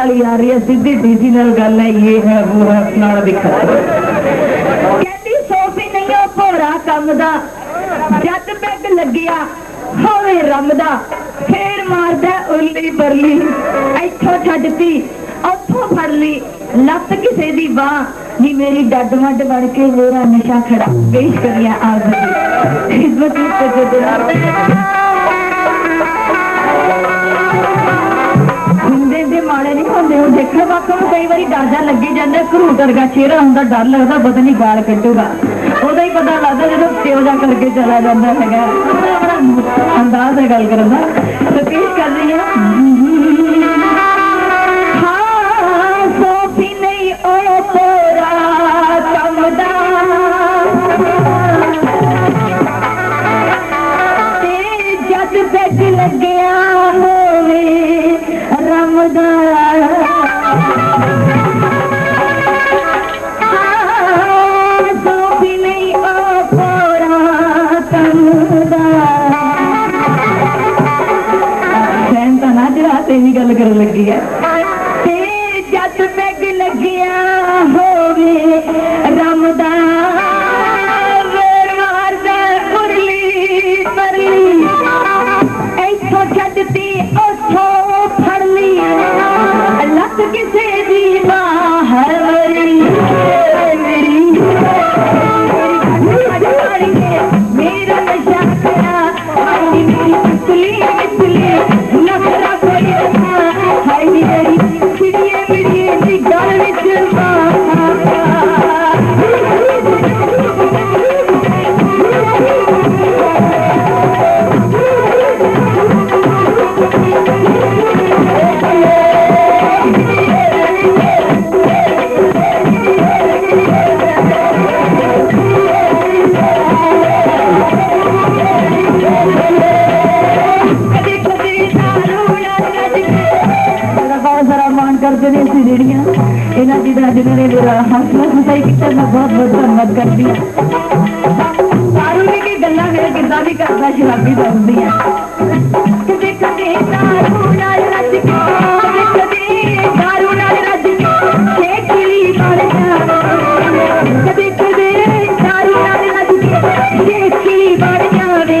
ਵਾਲੀ ਆ ਰਹੀ ਹੈ ਸਿੱਧੀ ਡੀਸੀ ਨਾਲ ਗੱਲ ਹੈ, ਇਹ ਹੈ ਉਹ ਹੈ, ਨਾਲ ਦਿਖਾ ਕਹਿੰਦੀ ਸੋਫੀ ਨਹੀਂ, ਉਹ ਭੋਰਾ ਕੰਮ ਦਾ। ਜੱਟ ਪੈਗ ਲੱਗਿਆ ਹੋਵੇ ਰੰਮ ਫੇਰ ਮਾਰਦਾ ਉੱਲੀ ਬਰਲੀ। ਇੱਥੋਂ ਛੱਡਤੀ, ਉੱਥੋਂ ਫੜ ਲਈ। ਲੱਤ ਕਿਸੇ ਦੀ ਬਾਹ। ਨੀ ਮੇਰੀ ਡੱਡ ਮੱਡ ਬਣ ਕੇ ਮੇਰਾ ਨਸ਼ਾ ਖੜਾ। ਪੇਸ਼ ਕਰਿਆ ਆਪ ਖਿਦਮਤ ਵਿੱਚ ਹੁੰਦੇ ਉਹ ਦੇਖੋ ਵਾਕਾਂ ਨੂੰ ਕਈ ਵਾਰੀ ਡਰ ਜਾ ਲੱਗੀ ਜਾਂਦਾ ਘਰੂ ਵਰਗਾ ਚਿਹਰਾ ਹੁੰਦਾ ਡਰ ਲੱਗਦਾ ਪਤਾ ਨਹੀਂ ਗਾਲ ਕੱਢੂਗਾ ਉਹਦਾ ਹੀ ਪਤਾ ਲੱਗਦਾ ਜਦੋਂ ਪਿਓ ਜਾ ਕਰਕੇ ਚਲਾ ਜਾਂਦਾ ਹੈਗਾ ਉਹਦਾ ਬੜਾ ਅੰਦਾਜ਼ ਹੈ ਗੱਲ ਕਰਨ ਦਾ ਤੇ ਪੇਸ਼ ਕਰ ਰਹੀ ਹਾਂ ਹਾਂ ਸੋਫੀ ਨਹੀਂ ਉਹ ਤੋਰਾ ਕੰਮ ਦਾ ਤੇ ਜਦ ਕਰਨ ਲੱਗੀ ਹੈ। ਤੇ ਜਦ ਪੈਗ ਕਰਦੇ ਨੇ ਸੀ ਜਿਹੜੀਆਂ ਇਹਨਾਂ ਦੀ ਦਾ ਜਿਹਨਾਂ ਨੇ ਮੇਰਾ ਹੌਸਲਾ ਸਫ਼ਾਈ ਕੀਤਾ ਮੈਂ ਬਹੁਤ ਬਹੁਤ ਧੰਨਵਾਦ ਕਰਦੀ ਹਾਂ ਦਾਰੂ ਨੇ ਕੀ ਗੱਲਾਂ ਮੇਰੇ ਕਿੱਦਾਂ ਵੀ ਕਰਦਾ ਸ਼ਰਾਬੀ ਦਾ ਹੁੰਦੀਆਂ ਕਦੇ ਕਦੇ ਦਾਰੂ ਨਾਲ ਰੱਜ ਕੇ ਕਦੇ ਕਦੇ ਦਾਰੂ ਨਾਲ ਰੱਜ ਕੇ ਛੇ ਕਿਲੀ ਬਣ ਜਾਵੇ। ਕਦੇ ਕਦੇ ਦਾਰੂ ਨਾਲ ਰੱਜ ਕੇ ਛੇ ਕਿਲੀ ਬਣ ਜਾਵੇ।